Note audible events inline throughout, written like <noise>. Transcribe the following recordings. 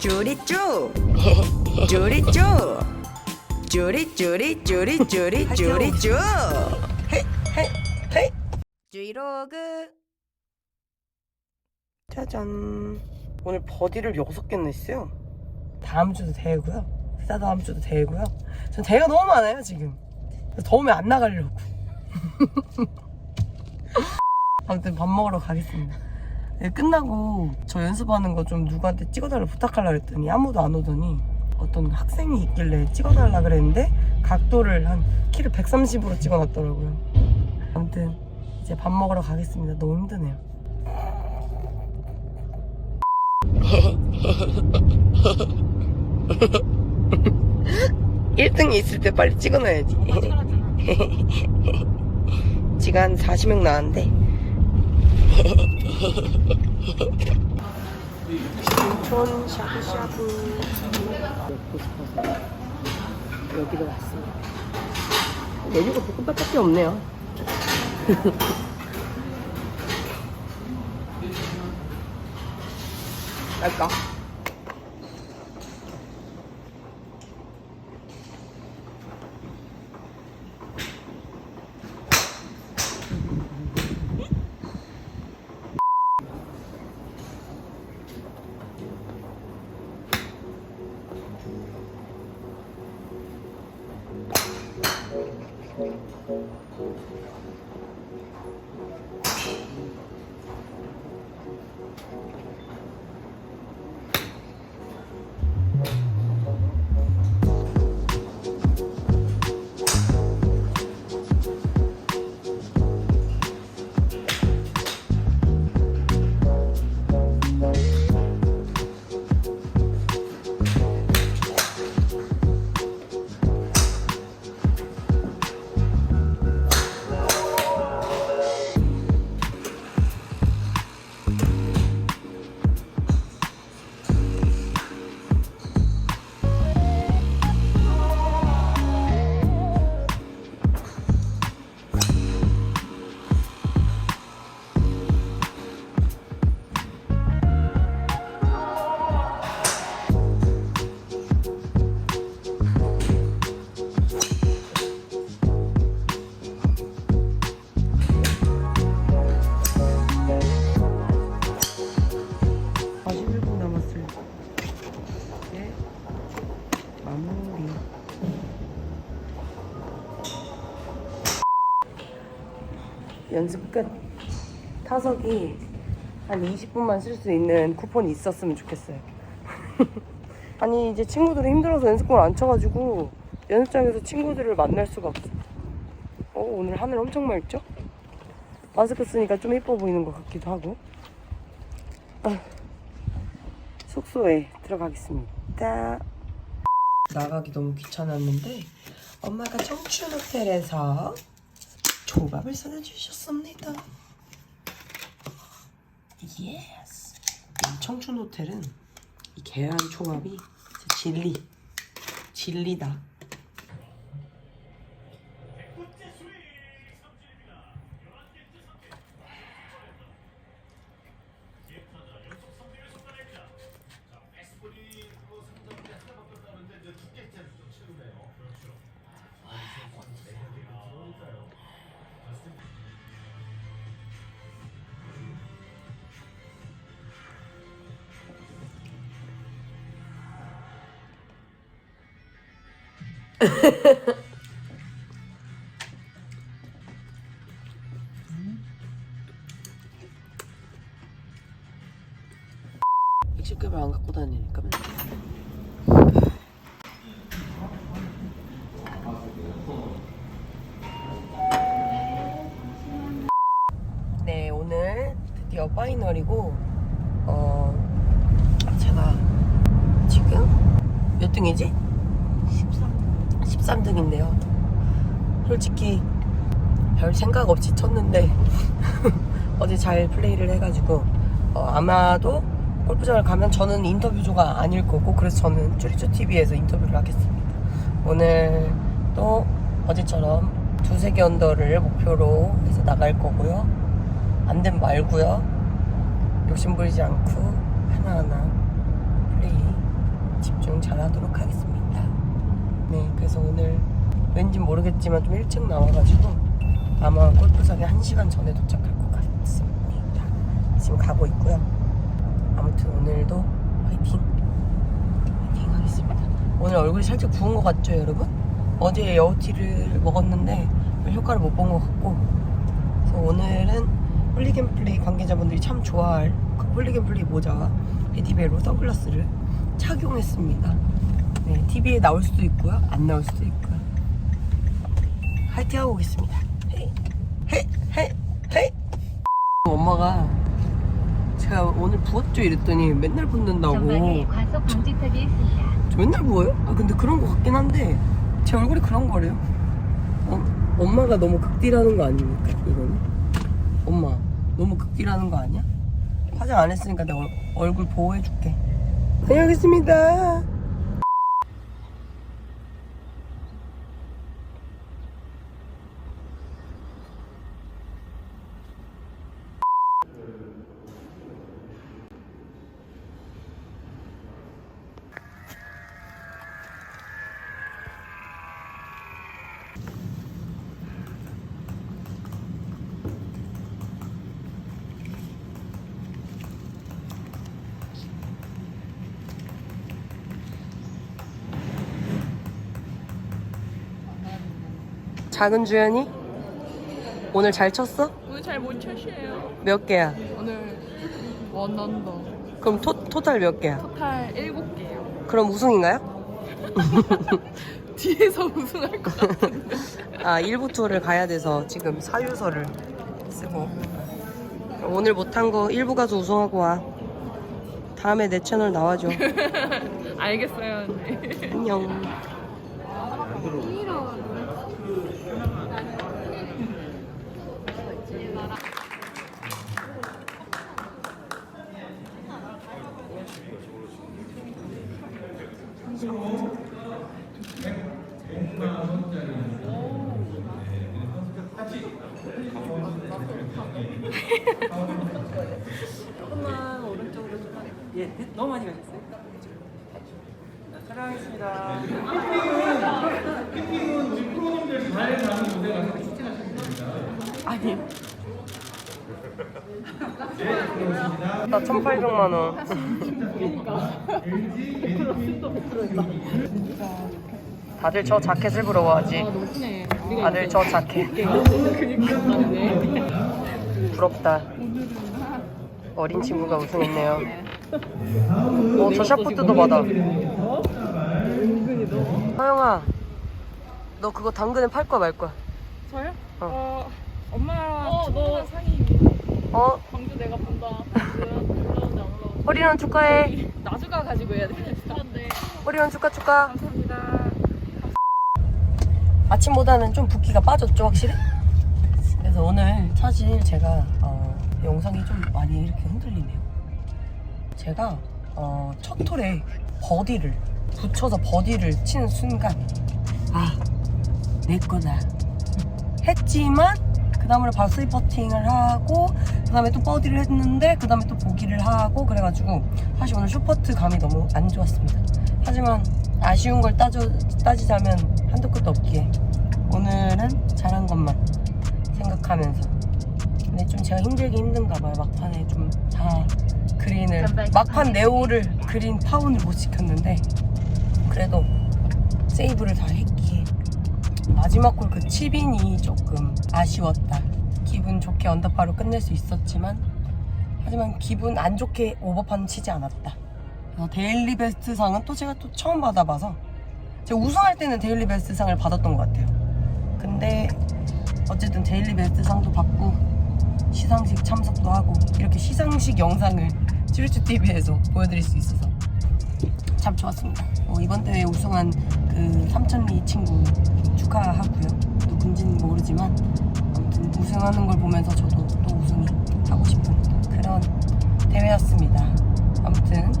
쪼리쪼리 쪼리쪼리 쪼리쪼 헤이 헤이 브이로그. 짜잔. 오늘 버디를 6개 냈어요. 다음 주도 대회고요? 그다 다음 주도 대회고요? 전 대회가 너무 많아요 지금. 그래서 더우면 안 나가려고. <laughs> 아무튼 밥 먹으러 가겠습니다 네, 끝나고 저 연습하는 거 좀 누구한테 찍어달라 부탁하려고 했더니 아무도 안 오더니 어떤 학생이 있길래 찍어달라 그랬는데 각도를 한 키를 130으로 찍어놨더라고요 아무튼 이제 밥 먹으러 가겠습니다 너무 힘드네요 <laughs> 1등이 있을 때 빨리 찍어놔야지. 지금 <laughs> 한 40명 나왔는데. 신촌 샤브샤브 먹고 싶어서 여기로 왔습니다. 메뉴가 볶음밥밖에 없네요. 아, 연습 끝. 타석이 한 20분만 쓸 수 있는 쿠폰이 있었으면 좋겠어요. <laughs> 아니 이제 친구들이 힘들어서 연습공을 안 쳐가지고 연습장에서 친구들을 만날 수가 없어. 어 오늘 하늘 엄청 맑죠? 마스크 쓰니까 좀 예뻐 보이는 것 같기도 하고. 아, 숙소에 들어가겠습니다. 나가기 너무 귀찮았는데 엄마가 청춘 호텔에서 조밥을 사주셨습니다. 예스. 이 청춘 호텔은 이 계란 초밥이 진리, 진리다. 백식급을 안 갖고 다니니까 맨날. 네 오늘 드디어 파이널이고 어 제가 지금 몇 등이지? 13 13등인데요 솔직히 별 생각 없이 쳤는데 <laughs> 어제 잘 플레이를 해가지고 어, 아마도 골프장을 가면 저는 인터뷰조가 아닐 거고 그래서 저는 쭈리쭈 TV에서 인터뷰를 하겠습니다. 오늘 또 어제처럼 두세 개 언더를 목표로 해서 나갈 거고요. 안 되면 말고요. 욕심 부리지 않고 하나하나 플레이 촬영 잘 하도록 하겠습니다. 네, 그래서 오늘 왠지 모르겠지만 좀 일찍 나와가지고 아마 골프장에 1시간 전에 도착할 것 같습니다. 지금 가고 있고요. 아무튼 오늘도 화이팅! 화이팅 하겠습니다. 오늘 얼굴이 살짝 부은 것 같죠, 여러분? 어제 여우티를 먹었는데 별 효과를 못 본 것 같고 그래서 오늘은 홀리겐플레이 관계자분들이 참 좋아할 그 홀리겐플레이 모자와 베디베로 선글라스를 착용했습니다. 네, TV에 나올 수도 있고요, 안 나올 수도 있고요. 화이팅 하고 오겠습니다. 헤이, 헤이, 헤이, 헤이. 엄마가 제가 오늘 부었죠 이랬더니 맨날 붓는다고. 전방에 과속 방지턱이 있습니다. 저 맨날 부어요? 아 근데 그런 거 같긴 한데 제 얼굴이 그런 거래요. 어, 엄마가 너무 극딜하는 거 아닙니까 이거는? 엄마 너무 극딜하는 거 아니야? 화장 안 했으니까 내가 얼, 얼굴 보호해줄게. 다녀오겠습니다. 작은 주연이 오늘 잘 쳤어? 오늘 잘 못 쳤어요. 몇 개야? 오늘 원언더 그럼 토, 토탈 몇 개야? 토탈 7개요. 그럼 우승인가요? <laughs> 뒤에서 우승할 것 같은데. <laughs> 아, 1부 투어를 가야 돼서 지금 사유서를 쓰고 오늘 못한 거 1부 가서 우승하고 와 다음에 내 채널 나와줘 <laughs> 알겠어요. 네. 안녕 예, 너무 많이 가셨어요? 촬영하겠습니다 아니 나 1,800만 원. 다들 저 자켓을 부러워하지. 다들 저 자켓. 부럽다. 어린 친구가 우승했네요. 어, 저 샤프트도 받아. 하영아, 너 그거 당근에 팔 거야 말 거야? 저요? 어. 어, 엄마랑 어, 너 상의 어, 광주 내가 본다. 올라온다 올라온다. 허리런 축하해. 나주가 가지고 해야. 네. 허리런 축하 축하. 감사합니다. 아침보다는 좀 붓기가 빠졌죠 확실히? 그래서 오늘 사실 제가 어, 영상이 좀 많이 이렇게 흔들리네요 제가 어, 첫 톨에 버디를 붙여서 버디를 치는 순간 아 내 거다. 했지만 그 다음으로 바로 스위 퍼팅을 하고 그 다음에 또 버디를 했는데 그 다음에 또 보기를 하고 그래가지고 사실 오늘 슈퍼트 감이 너무 안 좋았습니다. 하지만 아쉬운 걸 따져, 따지자면 한도 끝도 없기에 오늘은 잘한 것만 생각하면서. 근데 좀 제가 힘들긴 힘든가 봐요. 막판에 좀다 그린을 막판 네오를 그린 파운을 못 시켰는데 그래도 세이브를 다 했기에 마지막 골그 치빈이 조금 아쉬웠다. 기분 좋게 언더파로 끝낼 수 있었지만 하지만 기분 안 좋게 오버판 치지 않았다. 데일리 베스트 상은 또 제가 또 처음 받아봐서 제가 우승할 때는 데일리 베스트 상을 받았던 것 같아요. 근데 어쨌든 데일리 베스트 상도 받고 시상식 참석도 하고 이렇게 시상식 영상을 찌르쭈 TV에서 보여드릴 수 있어서 참 좋았습니다. 어, 이번 대회 우승한 그 삼천리 친구 축하하고요. 누군지는 모르지만 아무튼 우승하는 걸 보면서 저도 또 우승이 하고 싶은 그런 대회였습니다. 아무튼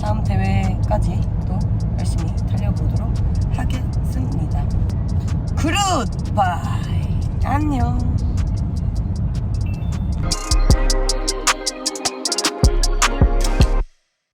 다음 대회까지 또 열심히 달려보도록 하겠습니다. 굿바이 안녕.